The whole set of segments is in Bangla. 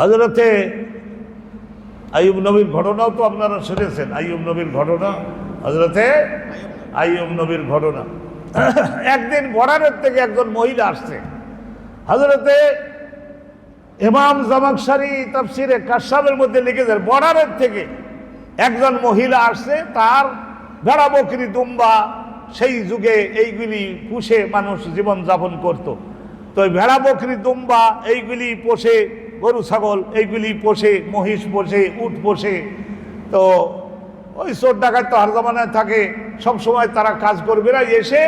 হজরতে আইয়ুব নবীর ঘটনাও তো আপনারা শুনেছেন, আইয়ুব নবীর ঘটনা হজরতে আইয়ুব নবীর ঘটনা। একদিন বর্ডারের থেকে একজন মহিলা আসছে। হজরতে ইমাম জামাকসারি তাফসিরে কাশাবের মধ্যে লিখেছেন বর্ডারের থেকে একজন মহিলা আসছে, তার ভেড়া, বকরি, দুম্বা, সেই যুগে এইগুলি পুষে মানুষ জীবন যাপন করত। তো ভেড়া, বকরি, দুম্বা এইগুলি পোষে গরু, ছাগল, এইগুলি পোষে, মহিষ পোষে, উট পোষে। তো ওই চোর ডাকাত তো হার জামানায় থাকে। সবসময় তারা কাজ করবে না এসে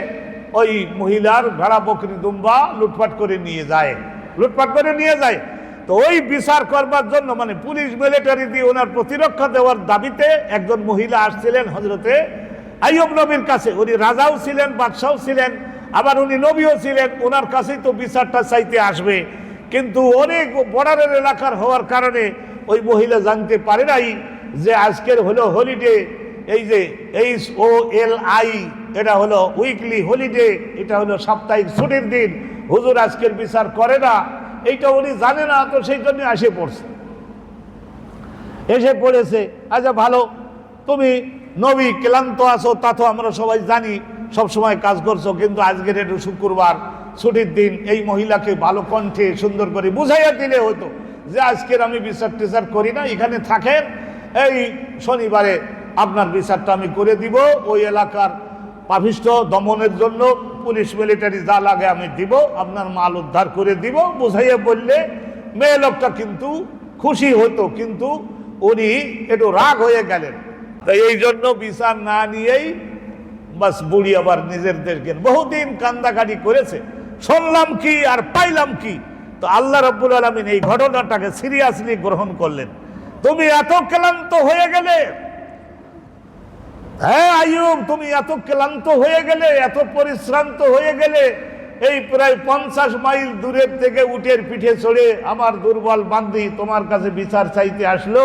ওই মহিলার ভেড়া, বকরি, দুম্বা লুটপাট করে নিয়ে যায়। লুটপাট করে নিয়ে যায়। তো ওই বিচার করবার জন্য মানে পুলিশ, মিলিটারি দিয়ে ওনার প্রতিরক্ষা দেওয়ার দাবিতে একজন মহিলা আসছিলেন হজরতে আইয়ব নবীর কাছে। উনি রাজাও ছিলেন, বাদশাও ছিলেন, আবার উনি নবীও ছিলেন। ওনার কাছেই তো বিচারটা চাইতে আসবে। কিন্তু অনেক বর্ডারের এলাকার হওয়ার কারণে ওই মহিলা জানতে পারে নাই যে আজকের হলো হলিডে এই যে এইচ ও এল আই এটা হলো উইকলি হলিডে এটা হলো সাপ্তাহিক ছুটির দিন, হুজুর আজকের বিচার করে না, এইটা উনি জানে না, তো সেই জন্য এসে পড়ছে। এসে পড়েছে আচ্ছা ভালো, তুমি নবী ক্লান্ত আছো, তা তো আমরা সবাই জানি, সবসময় কাজ করছ, কিন্তু আজকের একটু শুক্রবার ছুটির দিন এই মহিলাকে ভালো কণ্ঠে সুন্দর করে বুঝাইয়া দিলে হতো যে আজকের আমি বিচার টিচার করি না, এখানে থাকেন। এই শনিবারে আপনার বিচারটা আমি করে দিব, ওই এলাকার পাপিষ্ঠ দমনের জন্য পুলিশ মিলিটারি যা লাগে আমি দিব, আপনার মাল উদ্ধার করে দিব, বুঝাইয়া বললে মেয়ে লোকটা কিন্তু খুশি হতো, কিন্তু উনি একটু রাগ হয়ে গেলেন। তাই এই জন্য বিচার না নিয়েই বাস বুড়ি আবার নিজের দেশকে বহুদিন কান্দাকাটি করেছে। শুনলাম কি আর পাইলাম কি? তো আল্লাহ রব্বুল আলমিন এই ঘটনাটাকে সিরিয়াসলি গ্রহণ করলেন। তুমি এত ক্লান্ত হয়ে গেলে হ্যাঁ আয়ুব তুমি এত ক্লান্ত হয়ে গেলে, এত পরিশ্রান্ত হয়ে গেলে, এই প্রায় পঞ্চাশ মাইল দূরের থেকে উটের পিঠে চড়ে আমার দুর্বল বান্ধি তোমার কাছে বিচার চাইতে আসলো,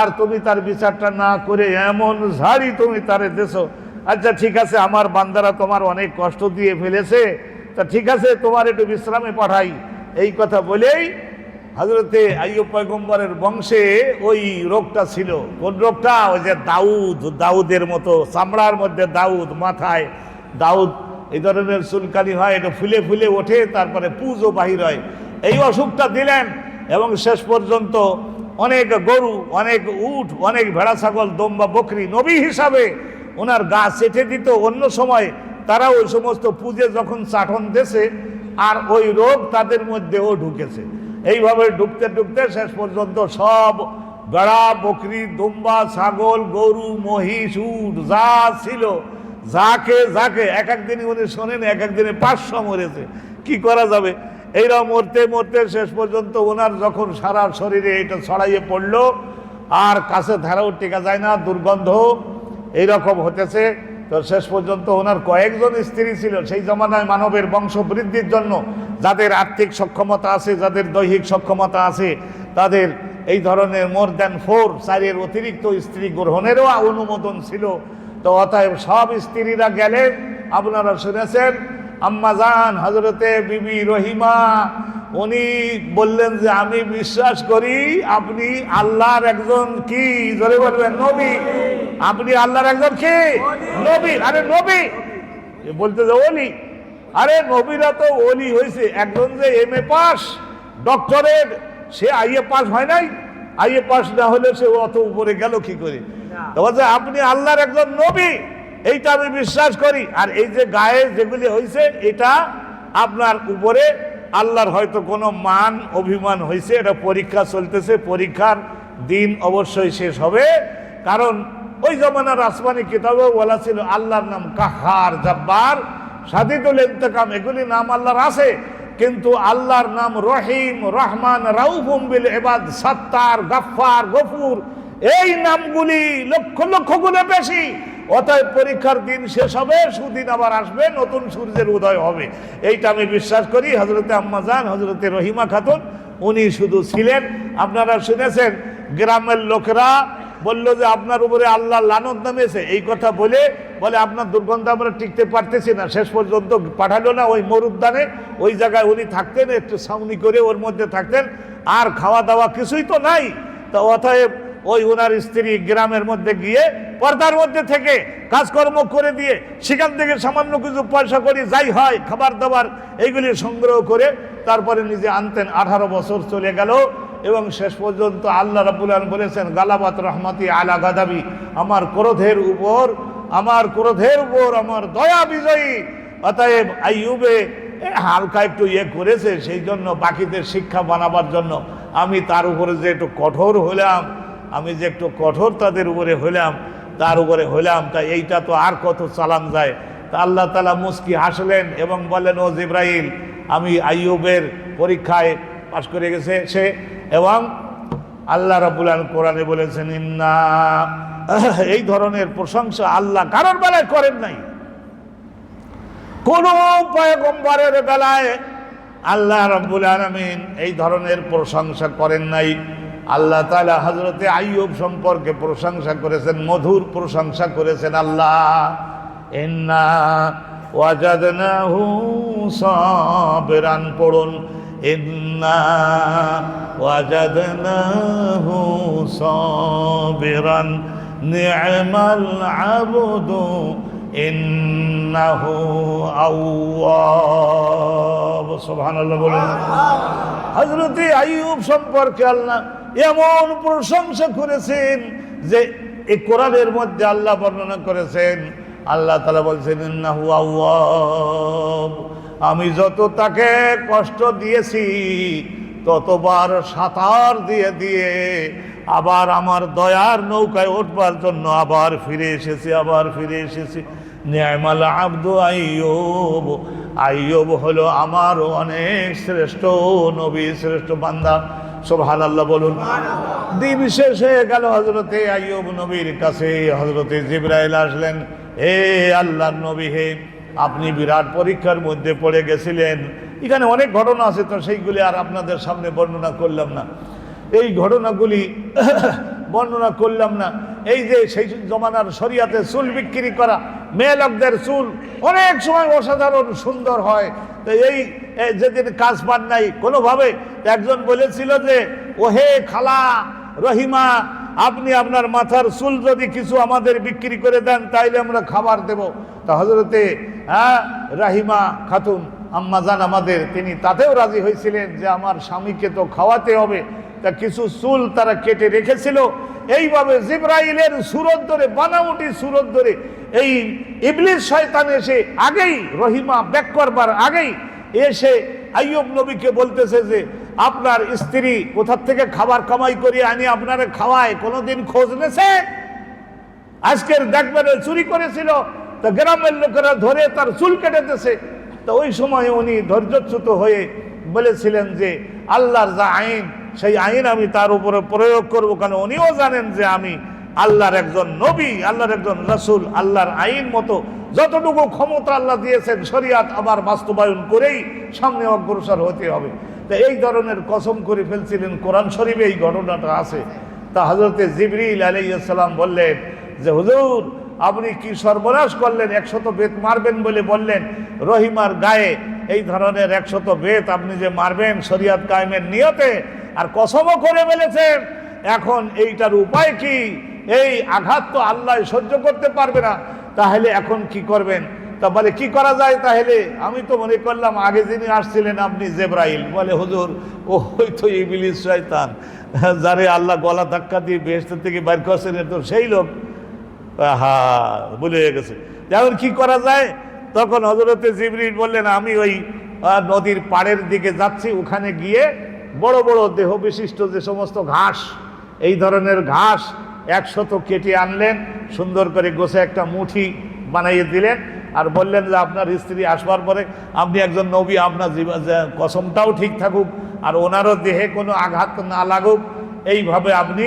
আর তুমি তার বিচারটা না করে এমন ঝাড়ি তুমি তারে দেছো। আচ্ছা ঠিক আছে, আমার বান্দারা তোমার অনেক কষ্ট দিয়ে ফেলেছে তা ঠিক আছে, তোমার একটু বিশ্রামে পাঠাই। এই কথা বলেই হজরতে আইয়ুব বংশে ওই রোগটা ছিল। কোন রোগটা? ওই যে দাউদ, দাউদের মতো, চামড়ার মধ্যে দাউদ মাথায়, দাউদ এই ধরনের চুলকানি হয়, এটা ফুলে ফুলে ওঠে, তারপরে পুজো বাহির হয়। এই অসুখটা দিলেন এবং শেষ পর্যন্ত অনেক গরু, অনেক উট, অনেক ভেড়া, ছাগল, দম্বা, বকরি, নবী হিসাবে ওনার গা চেটে দিত। অন্য সময় তারা ওই সমস্ত পুজে যখন চাটন দেশে, আর ওই রোগ তাদের মধ্যেও ঢুকেছে। এইভাবে ঢুকতে ঢুকতে শেষ পর্যন্ত সব বেড়া, বকরি, দুম্বা, ছাগল, গরু, মহিষ, উট, যা ছিল, যাকে যাকে, এক একদিনে উনি শোনেন, এক একদিনে পাঁচশো মরেছে। কি করা যাবে? এইরকম মরতে মরতে শেষ পর্যন্ত ওনার যখন সারা শরীরে এটা ছড়াইয়ে পড়ল, আর কাছে ধারাও টেকা যায় না, দুর্গন্ধ এইরকম হতেছে। তো শেষ পর্যন্ত ওনার কয়েকজন স্ত্রী ছিল। সেই জমানায় মানবের বংশ বৃদ্ধির জন্য যাদের আর্থিক সক্ষমতা আছে, যাদের দৈহিক সক্ষমতা আছে, তাদের এই ধরনের মোর দ্যান ফোর চারের অতিরিক্ত স্ত্রী গ্রহণেরও অনুমোদন ছিল। তো অতএব সব স্ত্রীরা গেলেন, আপনারা শুনেছেন আম্মাজান হজরতে বিবি রহিমা, উনি বললেন যে, আমি বিশ্বাস করি আপনি আল্লাহর একজন কি? ধরে বলবেন, নবী। আপনি আল্লাহর একজন কি? নবী। আরে নবী। এ বলতে যে অলি। আরে নবীরা তো অলি হয়েছে একজন যে এম এ পাস ডক্টরের সে আইএ পাস হয় নাই? আইএ পাস না হলে সে অত উপরে গেল কি করে? বলছে আপনি আল্লাহর একজন নবী। এইটা আমি বিশ্বাস করি। আর এই যে গায়ে যেগুলি হয়েছে এটা আপনার উপরে আল্লাহর হয়তো কোনো মান অভিমান হয়েছে এটা পরীক্ষা চলতেছে। পরীক্ষার দিন অবশ্যই শেষ হবে। কারণ ওই জমানার আসমানি কিতাবেও বলা ছিল আল্লাহর নাম কাহার, জব্বার। সাদিদুল ইন্তকাম, এগুলি নাম আল্লাহর আছে। কিন্তু আল্লাহর নাম রহিম, রহমান রাউফুম এবাদ সত্তার, গাফফার, গফুর। এই নামগুলি লক্ষ লক্ষ গুণে বেশি। অতএব পরীক্ষার দিন শেষ হবে, সুদিন আবার আসবে, নতুন সূর্যের উদয় হবে। এইটা আমি বিশ্বাস করি হজরতে আম্মাজান হজরতে রহিমা খাতুন, উনি শুধু ছিলেন। আপনারা শুনেছেন, গ্রামের লোকেরা বলল যে আপনার উপরে আল্লাহ লানত নামেছে এই কথা বলে বলে আপনার দুর্গন্ধ আমরা টিকতে পারতেছি না। শেষ পর্যন্ত পাঠালো না ওই মরুদ্যানে। ওই জায়গায় উনি থাকতেন, একটু সাউনি করে ওর মধ্যে থাকতেন। আর খাওয়া দাওয়া কিছুই তো নাই। তা অতএব ওই ওনার স্ত্রী গ্রামের মধ্যে গিয়ে পর্দার মধ্যে থেকে কাজকর্ম করে দিয়ে সেখান থেকে সামান্য কিছু পয়সা করে যাই হয়, খাবার দাবার, এইগুলি সংগ্রহ করে তারপরে নিজে আনতেন। আঠারো বছর চলে গেল। এবং শেষ পর্যন্ত আল্লাহ রাবুল আলম বলেছেন, গালাবাত রহমতি আলা গাদাবি, আমার ক্রোধের উপর, আমার ক্রোধের উপর আমার দয়া বিজয়ী। অতএব আইয়ুবে হালকা একটু ইয়ে করেছে, সেই জন্য বাকিদের শিক্ষা বানাবার জন্য আমি তার উপরে যে একটু কঠোর হলাম, আমি যে একটু কঠোর তাদের উপরে হলাম, তার উপরে হলাম, তা এইটা তো আর কত চালান যায়। তা আল্লাহ তালা মুস্কি হাসলেন এবং বলেন ও জিব্রাইল, আমি আইয়ুবের পরীক্ষায় পাশ করে গেছে। সে এবং আল্লাহ রাবুল আল কোরআনে বলেছেন, ইন্না এই ধরনের প্রশংসা আল্লাহ কারোর বেলায় করেন নাই। কোন পয়গম্বরের বেলায় আল্লাহ রব্বুল আলমিন এই ধরনের প্রশংসা করেন নাই। আল্লাহ তালা হজরতে আইয়ুব সম্পর্কে প্রশংসা করেছেন, মধুর প্রশংসা করেছেন আল্লাহ। ইন্না ওয়াজাদনাহু সাবিরান পড়ুন। আউয়াব সুবহানাল্লাহ বলেন সম্পর্কে আল্লাহ এমন প্রশংসা করেছেন যে এই কোরআনের মধ্যে আল্লাহ বর্ণনা করেছেন। আল্লাহ তাআলা বলছেন, ইন্নাহু আউয়াব আমি যত তাকে কষ্ট দিয়েছি, ততবার সাঁতার দিয়ে দিয়ে আবার আমার দয়ার নৌকায় উঠবার জন্য আবার ফিরে এসেছি, আবার ফিরে এসেছি। নিয়ামাল আব্দু আইয়ুব আইয়ুব হলো আমার অনেক শ্রেষ্ঠ নবী, শ্রেষ্ঠ বান্দা। সোভান আল্লাহ বলুন। দিন শেষ হয়ে গেল হজরতে আইয়ুব নবীর কাছে। হজরতে জিব্রাইল আসলেন, হে আল্লাহর নবী, হে আপনি বিরাট পরীক্ষার মধ্যে পড়ে গেছিলেন। এখানে অনেক ঘটনা আছে, তো সেইগুলি আর আপনাদের সামনে বর্ণনা করলাম না। এই ঘটনাগুলি বর্ণনা করলাম না। এই যে সেই জমানার শরিয়াতে চুল বিক্রি করা মেয়ে লোকদের চুল অনেক সময় অসাধারণ সুন্দর হয়। তো এই যেদিন কাজ পান নাই, কোনোভাবে একজন বলেছিল যে, ওহে খালা রহিমা, আপনি আপনার মাথার চুল যদি কিছু আমাদের বিক্রি করে দেন, তাইলে আমরা খাবার দেব। তা হজরতে হ্যাঁ রাহিমা খাতুন আম্মাজান আমাদের, তিনি তাতেও রাজি হয়েছিলেন যে আমার স্বামীকে তো খাওয়াতে হবে। তা কিছু চুল তারা কেটে রেখেছিল। এইভাবে জিব্রাইলের সুরত ধরে বানাউটি সুরত ধরে, এই ইবলিস শয়তান এসে আগেই, রহিমা ব্যাক করবার আগেই এসে আইয়ুব নবীকে বলতেছে যে, আপনার স্ত্রী কোথার থেকে খাবার কামাই করিয়ে আনি, আপনারা খাওয়ায়, কোনোদিন খোঁজ নেছে? আজকের দেখবেন চুরি করেছিল। তা গ্রামের লোকেরা ধরে তার চুল কেটেতেছে তো ওই সময় উনি ধৈর্যচ্যুত হয়ে বলেছিলেন যে, আল্লাহর যা আইন, সেই আইন আমি তার উপরে প্রয়োগ করব। কেন উনিও জানেন যে আমি আল্লাহর একজন নবী, আল্লাহর একজন রসুল, আল্লাহর আইন মতো যতটুকু ক্ষমতা আল্লাহ দিয়েছেন, শরিয়াত আবার বাস্তবায়ন করেই সামনে অগ্রসর হতে হবে। তা এই ধরনের কসম করে ফেলছিলেন কোরআন শরীফে এই ঘটনাটা আছে। তা হজরতে জিবরিল আলাইসাল্লাম বললেন যে, হুজুর আপনি কি সর্বনাশ করলেন? একশত বেত মারবেন বলে বললেন রহিমার গায়ে। এই ধরনের একশত বেত আপনি যে মারবেন শরিয়াত কায়েমের নিয়তে আর কসমও করে ফেলেছেন, এখন এইটার উপায় কি? এই আঘাত তো আল্লাহ সহ্য করতে পারবে না। তাহলে এখন কি করবেন? তা বলে, কি করা যায় তাহলে? আমি তো মনে করলাম আগে যিনি আসছিলেন আপনি জেব্রাইল। বলে, হুজুর ও ওই তো ইবিলিস শয়তান। যারে আল্লাহ গলা ধাক্কা দিয়ে বেহেস্ত থেকে বাইর করছেন তো সেই লোক। হা ভুলে গেছে। যেমন কি করা যায়, তখন হজরতে জিবরিল বললেন, আমি ওই নদীর পাড়ের দিকে যাচ্ছি, ওখানে গিয়ে বড় বড় দেহ বিশিষ্ট যে সমস্ত ঘাস, এই ধরনের ঘাস একশত কেটে আনলেন, সুন্দর করে গোছে একটা মুঠি বানাইয়ে দিলেন আর বললেন যে, আপনার স্ত্রী আসবার পরে আপনি একজন নবী, আপনার কসমটাও ঠিক থাকুক আর ওনারও দেহে কোনো আঘাত না লাগুক। এইভাবে আপনি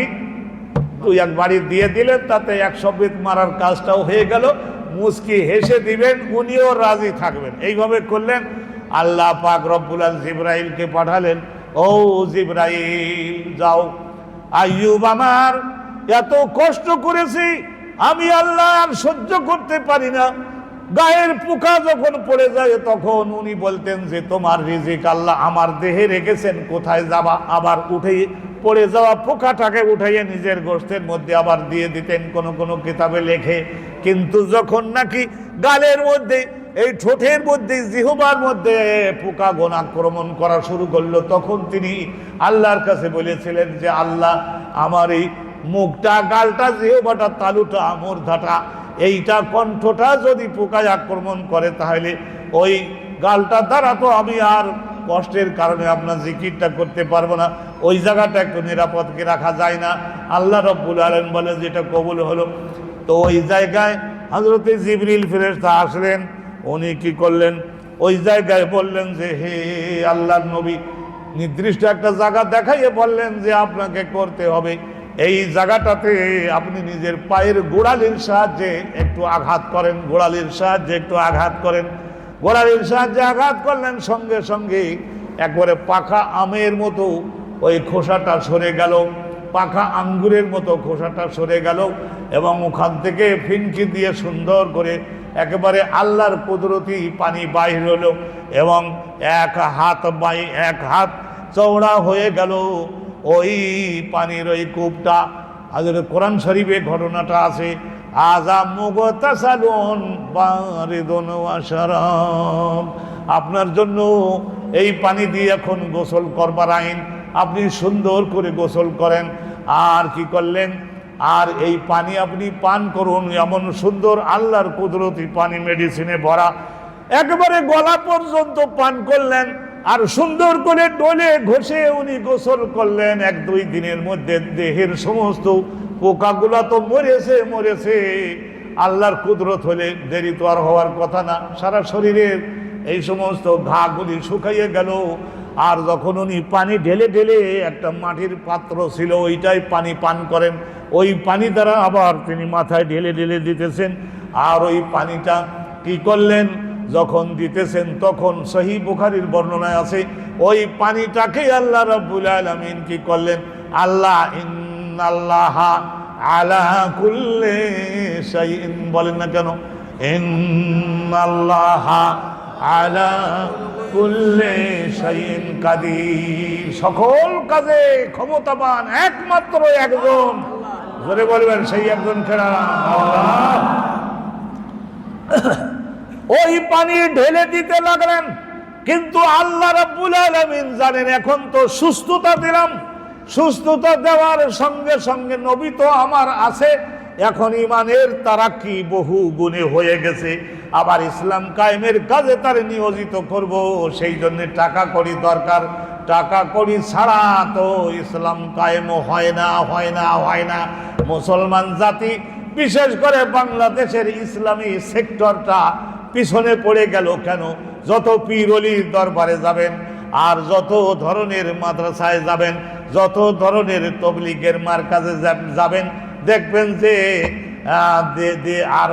দুই এক বাড়ি দিয়ে দিলেন, তাতে একশো বিধ মারার কাজটাও হয়ে গেল। মুসকি হেসে দিবেন, উনিও রাজি থাকবেন। এইভাবে করলেন, আল্লাহ পাক রব্বুল জিব্রাইলকে পাঠালেন, ও জিব্রাইল, যাও। আইয়ুব আমার, এত কষ্ট করেছি, আমি আল্লাহ আর সহ্য করতে পারি না। গায়ের পোকা যখন পড়ে যায়, তখন উনি বলতেন যে, তোমার রিজিক আল্লাহ আমার দেহে রেখেছেন, কোথায় যাবা? আবার উঠে পড়ে যাওয়া পোকাটাকে উঠাইয়ে নিজের গোষ্ঠের মধ্যে আবার দিয়ে দিতেন, কোন কোন কিতাবে লেখে। কিন্তু যখন নাকি গালের মধ্যে, এই ঠোঁটের মধ্যে, জিহবার মধ্যে পোকা গোন আক্রমণ করা শুরু করল, তখন তিনি আল্লাহর কাছে বলেছিলেন যে, আল্লাহ, আমার এই মুখটা, গালটা, জিহবাটা, তালুটা, মূর্ধাটা এইটা কণ্ঠটা যদি পোকায় আক্রমণ করে তাহলে ওই গালটা দ্বারা তো আমি আর কষ্টের কারণে আপনার জিকিরটা করতে পারব না। ওই জায়গাটা একটু নিরাপদকে রাখা যায় না। আল্লাহ রব্বুল আলম বলে যেটা কবুল হলো। তো ওই জায়গায় হজরতে জিবরিল ফেরেস্তা আসলেন। উনি কি করলেন? ওই জায়গায় বললেন যে, হে আল্লাহর নবী, নির্দিষ্ট একটা জায়গা দেখাইয়ে বললেন যে, আপনাকে করতে হবে। এই জায়গাটাতে আপনি নিজের পায়ের গোড়ালির সাহায্যে একটু আঘাত করেন, গোড়ালির সাহায্যে একটু আঘাত করেন। গোড়ালির সাহায্যে আঘাত করলেন, সঙ্গে সঙ্গে একবারে পাখা আমের মতো ওই খোসাটা সরে গেল, পাখা আঙ্গুরের মতো খোসাটা সরে গেল এবং ওখান থেকে ফিনকি দিয়ে সুন্দর করে একেবারে আল্লাহর কুদরতি পানি বাহির হলো এবং এক হাত বাই এক হাত চওড়া হয়ে গেল। ওই পানির ওই কূপটা আজের কোরআন শরীফে ঘটনাটা আছে আপনার জন্য এই পানি দিয়ে এখন গোসল করবার আইন। আপনি সুন্দর করে গোসল করেন। আর কি করলেন? আর এই পানি আপনি পান করুন, এমন সুন্দর আল্লাহর কুদরতি পানি মেডিসিনে ভরা। একবারে গলা পর্যন্ত পান করলেন। আর সুন্দর করে ডলে ঘষে উনি গোসল করলেন এক দুই দিনের মধ্যে দেহের সমস্ত পোকাগুলা তো মরেছে মরেছে। আল্লাহর কুদরত হলে দেরি তো আর হওয়ার কথা না। সারা শরীরের এই সমস্ত ঘাগুলি শুকাইয়ে গেল। আর যখন উনি পানি ঢেলে ঢেলে একটা মাটির পাত্র ছিল, ওইটাই পানি পান করেন। ওই পানি দ্বারা আবার তিনি মাথায় ঢেলে ঢেলে দিতেছেন। আর ওই পানিটা কি করলেন? যখন দিতেছেন, তখন সহি বুখারির বর্ণনায় আছে, ওই পানিটাকে আল্লাহ রব্বুল আলমিন কি করলেন? আল্লাহ ইন্নাল্লাহ আলা কুল্লে শাইইন বলেন না কেন? ইন্নাল্লাহ আলা কুল্লে শাইইন কাদির। সকল কাজে ক্ষমতাবান একমাত্র একজন। জোরে বলবেন, সেই একজন খেলা আল্লাহ। ওই পানি ঢেলে দিতে লাগলেন। কিন্তু আল্লাহ আলামিন জানেন, এখন তো সুস্থতা দিলাম। সুস্থতা দেওয়ার সঙ্গে সঙ্গে নবী তো আমার আছে। এখন ইমানের তারা কি বহু গুণে হয়ে গেছে। আবার ইসলাম কায়েমের কাজে তার নিয়োজিত করব, সেই জন্য টাকা করি দরকার। টাকা করি ছাড়া তো ইসলাম কায়েম হয় না হয় না হয় না। মুসলমান জাতি, বিশেষ করে বাংলাদেশের ইসলামী সেক্টরটা পিছনে পড়ে গেল কেন? যত পীরলির দরবারে যাবেন আর যত ধরনের মাদ্রাসায় যাবেন, যত ধরনের তবলিগের মার্কাজে যাবেন, দেখবেন যে আর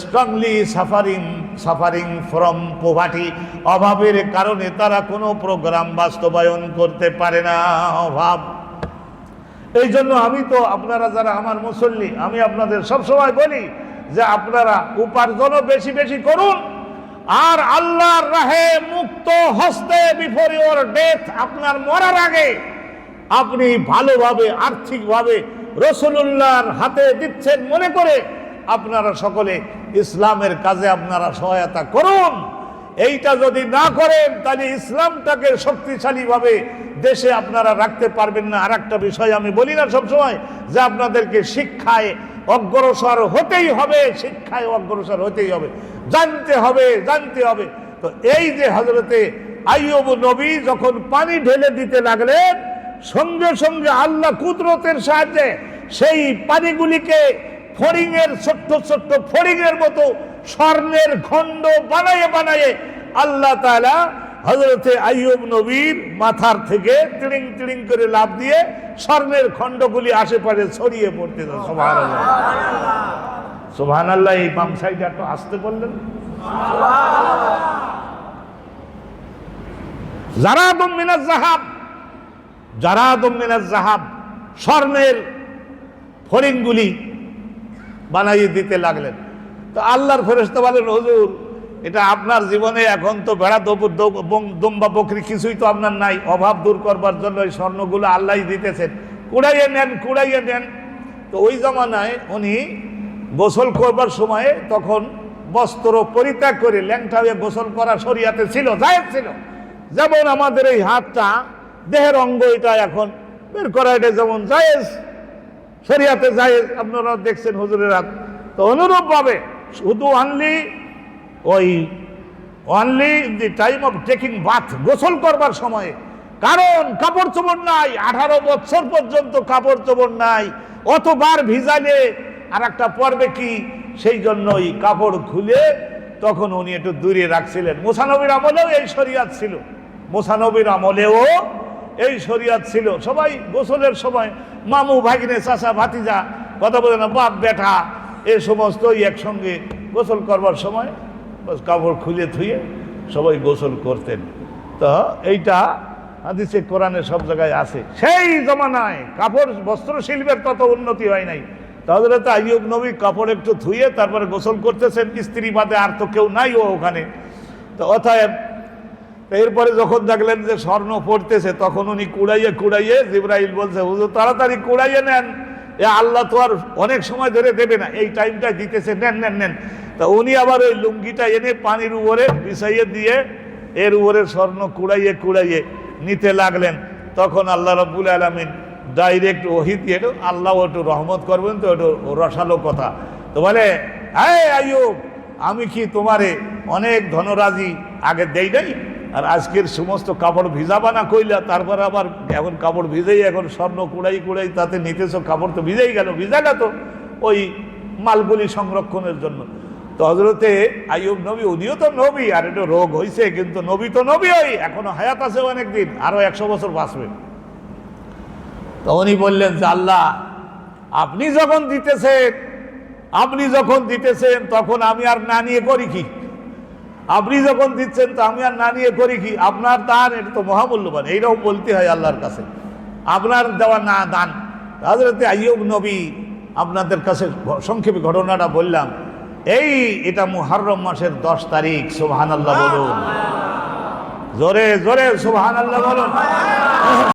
strongly suffering suffering from poverty অভাবের কারণে তারা কোনো প্রোগ্রাম বাস্তবায়ন করতে পারে না, অভাব। এই জন্য আমি তো আপনারা যারা আমার মুসল্লি, আমি আপনাদের সবসময় বলি যে আপনারা উপার্জনও বেশি বেশি করুন, আর আল্লাহর রাহে মুক্ত হস্তে বিফোর ইওর ডেথ আপনার মরার আগে আপনি ভালোভাবে, আর্থিকভাবে রসুল্লাহর হাতে দিচ্ছেন মনে করে আপনারা সকলে ইসলামের কাজে আপনারা সহায়তা করুন। এইটা যদি না করেন, তাহলে ইসলামটাকে শক্তিশালীভাবে দেশে আপনারা রাখতে পারবেন না। আর একটা বিষয় আমি বলি না সবসময় যে আপনাদেরকে শিক্ষায় অগ্রসর হতেই হবে, শিক্ষায় অগ্রসর হতেই হবে। জানতে হবে জানতে হবে। তো এই যে হজরতে আইয়ব নবী যখন পানি ঢেলে দিতে লাগলেন, সঙ্গে সঙ্গে আল্লাহ কুদরতের সাহায্যে সেই পানিগুলিকে ফড়িংয়ের ছোট্ট ছোট্ট ফড়িংয়ের মতো স্বর্ণের খণ্ড বানায়ে বানায়ে আল্লাহ তাআলা হজরতে আইয়ুব নবীর মাথার থেকে তিড়িং টিড়িং করে লাভ দিয়ে স্বর্ণের খণ্ডগুলি আশেপাশে ছড়িয়ে পড়তে সোভান আল্লাহ এই বাম একটু আসতে বললেন। যারা মিনাজ জাহাব যারা মিনাজ জাহাব স্বর্ণের ফড়িংগুলি বানাইয়ে দিতে লাগলেন। তো আল্লাহর ফেরেস্তা বলেন, হুজুর এটা আপনার জীবনে এখন তো ভেড়া দম্বা বকরি কিছুই তো আপনার নাই। অভাব দূর করবার জন্য ওই স্বর্ণগুলো আল্লাহ দিতেছেন। কুড়াইয়ে নেন কুড়াইয়ে নেন। তো ওই জমানায় উনি গোসল করবার সময়ে তখন বস্ত্র পরিত্যাগ করে ল্যাংটা হয়ে গোসল করা শরিয়াতে ছিল, জায়েজ ছিল। যেমন আমাদের এই হাতটা, দেহের অঙ্গ এটা এখন বের করা এটা যেমন জায়েজ, শরিয়াতে জায়েজ। আপনারা দেখছেন হুজুরের হাত। তো অনুরূপভাবে শুধু অনলি ওই only the time of taking bath গোসল করবার সময়ে। কারণ কাপড় চোপড় নাই, আঠারো বছর পর্যন্ত কাপড় চোপড় নাই, অতবার ভিজালে আর একটা পর্বে কি? সেই জন্যই কাপড় খুলে তখন উনি একটু দূরে রাখছিলেন। মোসানবীর আমলেও এই শরিয়াত ছিল। মোসানবীর আমলেও এই শরিয়াত ছিল। সবাই গোসলের সময়, মামু, ভাগিনে, চাচা, ভাতিজা, কথা বলে না, বাপ, বেটা, এ সমস্তই একসঙ্গে গোসল করবার সময় কাপড় খুলে থুয়ে সবাই গোসল করতেন। তো এইটা হাদিসে, কোরআনে সব জায়গায় আছে। সেই জমানায় কাপড়, বস্ত্র, শিল্পের তত উন্নতি হয় নাই। তাহলে তো আইয়ুব নবী কাপড় একটু ধুয়ে তারপরে গোসল করতেছেন, স্ত্রী বাদে আর তো কেউ নাই ও ওখানে। তো অতএব এরপরে যখন দেখলেন যে স্বর্ণ পড়তেছে, তখন উনি কুড়াইয়ে কুড়াইয়ে জিব্রাইল বলছে, হুজুর, তাড়াতাড়ি কুড়াইয়ে নেন। এ আল্লাহ তো আর অনেক সময় ধরে দেবে না। এই টাইমটা দিতেছে, নেন নেন নেন। তা উনি আবার ওই লুঙ্গিটা এনে পানির উপরে বিছাইয়ে দিয়ে এর উপরে স্বর্ণ কুড়াইয়ে কুড়াইয়ে নিতে লাগলেন। তখন আল্লাহ রব্বুল আলমিন ডাইরেক্ট ওহি দিয়ে আল্লাহ একটু রহমত করবেন তো, একটু রসালো কথা। তো বলে হ্যাঁ আইয়ুব, আমি কি তোমারে অনেক ধনরাজি আগে দেই নাই? আর আজকের সমস্ত কাপড় ভিজাবা না কইলা, তারপর আবার এখন কাপড় ভিজেই এখন স্বর্ণ কুড়াই কুড়াই তাতে নিতেছ, কাপড় তো ভিজেই গেল ভিজাইলা তো ওই মালগুলি সংরক্ষণের জন্য। তো হজরতে আইয়ুব নবী উনিও তো নবী, আর একটু রোগ হয়েছে কিন্তু নবী তো নবী ওই, এখনও হায়াত আছে অনেক দিন আরও একশো বছর বাঁচবে। তো উনি বললেন যে, আল্লাহ, আপনি যখন দিতেছেন, আপনি যখন দিতেছেন, তখন আমি আর না নিয়ে করি কি? আপনি যখন দিচ্ছেন, তো আমি আর না নিয়ে করি কি? আপনার দান, এটা তো মহামূল্যবান এইরকম বলতে হয় আল্লাহর কাছে। আপনার দেওয়া না দান। হাজরতে আইয়ুব নবী, আপনাদের কাছে সংক্ষেপে ঘটনাটা বললাম। এই এটা মুহারম মাসের দশ তারিখ সুবহান আল্লাহ বলুন। জোরে জোরে সুবহান আল্লাহ বলুন।